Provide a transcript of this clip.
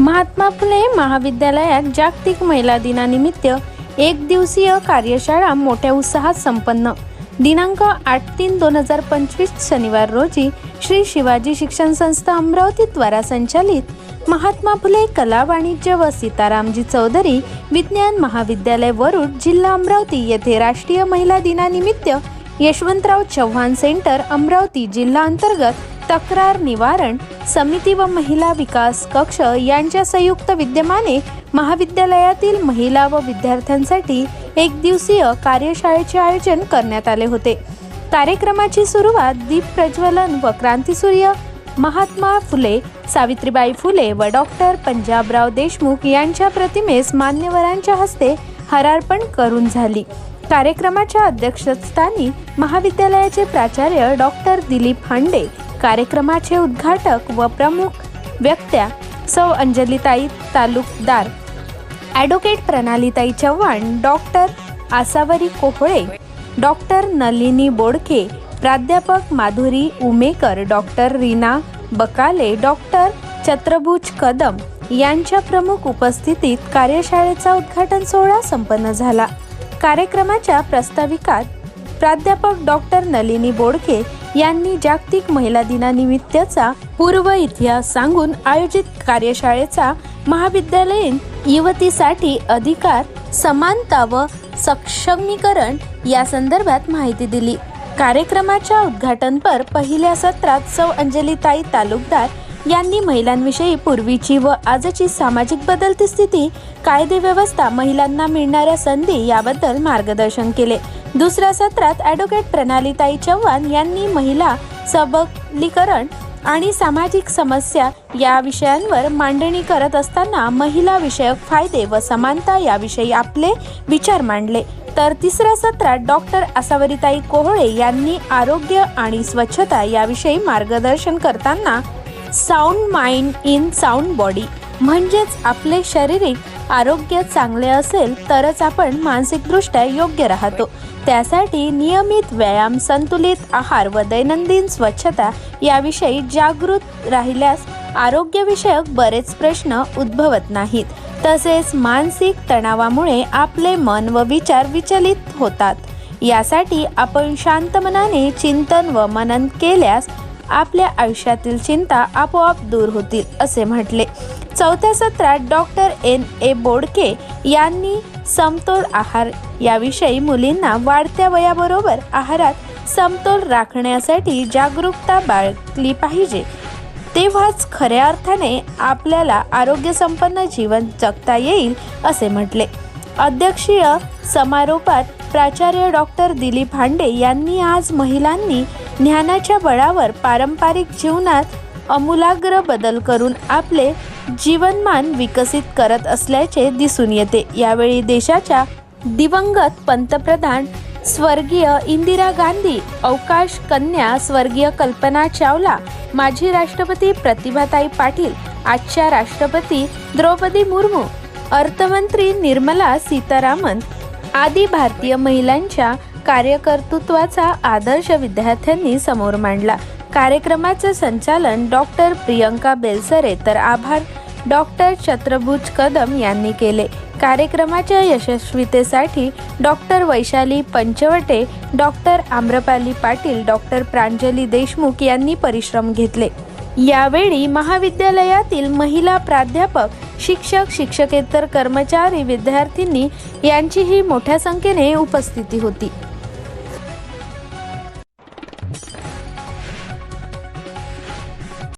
महात्मा फुले महाविद्यालयात जागतिक महिला दिनानिमित्त एक दिवसीय कार्यशाळा मोठ्या उत्साहात संपन्न. दिनांक आठ तीन दोन हजार पंचवीस शनिवार रोजी श्री शिवाजी शिक्षण संस्था अमरावती द्वारा संचालित महात्मा फुले कला वाणिज्य व सीतारामजी चौधरी विज्ञान महाविद्यालय वरुड जिल्हा अमरावती येथे राष्ट्रीय महिला दिनानिमित्त यशवंतराव चव्हाण सेंटर अमरावती जिल्हा अंतर्गत तक्रार निवारण समिती व महिला विकास कक्ष यांच्या संयुक्त विद्यमाने महाविद्यालयातील महिला व विद्यार्थ्यांसाठी एक दिवसीय कार्यशाळेचे आयोजन करण्यात आले होते. कार्यक्रमाची सुरुवात दीप प्रज्वलन व क्रांतीसूर्य महात्मा फुले सावित्रीबाई फुले व डॉक्टर पंजाबराव देशमुख यांच्या प्रतिमेस मान्यवरांच्या हस्ते हारार्पण करून झाली. कार्यक्रमाच्या अध्यक्षस्थानी महाविद्यालयाचे प्राचार्य डॉक्टर दिलीप हांडे कार्यक्रमाचे उद्घाटक व प्रमुख व्यक्त्या सौ अंजलीताई तालुकदार. ॲडव्होकेट प्रणालीताई चव्हाण डॉक्टर आसावरी कोहळे डॉक्टर नलिनी बोडके प्राध्यापक माधुरी उमेकर डॉक्टर रीना बकाले डॉक्टर चत्रभुज कदम यांच्या प्रमुख उपस्थितीत कार्यशाळेचा उद्घाटन सोहळा संपन्न झाला. कार्यक्रमाच्या प्रस्ताविकात प्राध्यापक डॉक्टर नलिनी बोडके यांनी जागतिक महिला दिनानिमित्तचा पूर्व इतिहास सांगून आयोजित कार्यशाळेचा महाविद्यालयीन युवतीसाठी अधिकार समानता व सक्षमीकरण या संदर्भात माहिती दिली. कार्यक्रमाच्या उद्घाटनपर पहिल्या सत्रात सौ अंजलीताई तालुकदार यांनी महिलांविषयी पूर्वीची व आजची सामाजिक बदलती स्थिती कायदे व्यवस्था महिलांना मिळणाऱ्या संधी याबद्दल मार्गदर्शन केले. दुसऱ्या सत्रात ॲडव्होकेट प्रणालीताई चव्हाण यांनी महिला सबलीकरण आणि सामाजिक समस्या या विषयांवर मांडणी करत असताना महिला विषयक फायदे व समानता याविषयी आपले विचार मांडले. तर तिसऱ्या सत्रात डॉक्टर आसावरीताई कोहळे यांनी आरोग्य आणि स्वच्छता याविषयी मार्गदर्शन करताना sound mind in sound body म्हणजेच आपले शारीरिक आरोग्य चांगले असेल तरच आपण मानसिकदृष्ट्या योग्य राहतो. त्यासाठी नियमित व्यायाम संतुलित आहार व दैनंदिन स्वच्छता याविषयी जागृत राहिल्यास आरोग्यविषयक बरेच प्रश्न उद्भवत नाहीत. तसेच मानसिक तणावामुळे आपले मन व विचार विचलित होतात. यासाठी आपण शांत मनाने चिंतन व मनन केल्यास आपल्या आयुष्यातील चिंता आपोआप दूर होतील असे म्हटले. चौथ्या सत्रात डॉक्टर एन. ए. बोडके यांनी समतोल आहार याविषयी मुलींना वाढत्या वयाबरोबर आहारात समतोल राखण्यासाठी जागरूकता बाळगली पाहिजे. तेव्हाच खऱ्या अर्थाने आपल्याला आरोग्यसंपन्न जीवन जगता येईल असे म्हटले. अध्यक्षीय समारोपात प्राचार्य डॉक्टर दिलीप हांडे यांनी आज महिलांनी ज्ञानाच्या बळावर पारंपरिक जीवनात अमूलाग्र बदल करून आपले जीवनमान विकसित करत असल्याचे दिसून येते. यावेळी देशाच्या दिवंगत पंतप्रधान स्वर्गीय इंदिरा गांधी अवकाश कन्या स्वर्गीय कल्पना चावला माजी राष्ट्रपती प्रतिभाताई पाटील आजच्या राष्ट्रपती द्रौपदी मुर्मू अर्थमंत्री निर्मला सीतारामन आदी भारतीय महिलांच्या कार्यकर्तृत्वाचा आदर्श विद्यार्थ्यांनी समोर मांडला. कार्यक्रमाचे संचालन डॉक्टर प्रियंका बेलसरे तर आभार डॉक्टर चत्रभुज कदम यांनी केले. कार्यक्रमाच्या यशस्वीतेसाठी doctor Vaishali Panchavate doctor Amrapali Patil doctor Pranjali Deshmukh यांनी परिश्रम घेतले. यावेळी महाविद्यालयातील महिला प्राध्यापक शिक्षक शिक्षकेतर कर्मचारी विद्यार्थिनी यांचीही मोठ्या संख्येने उपस्थिती होती.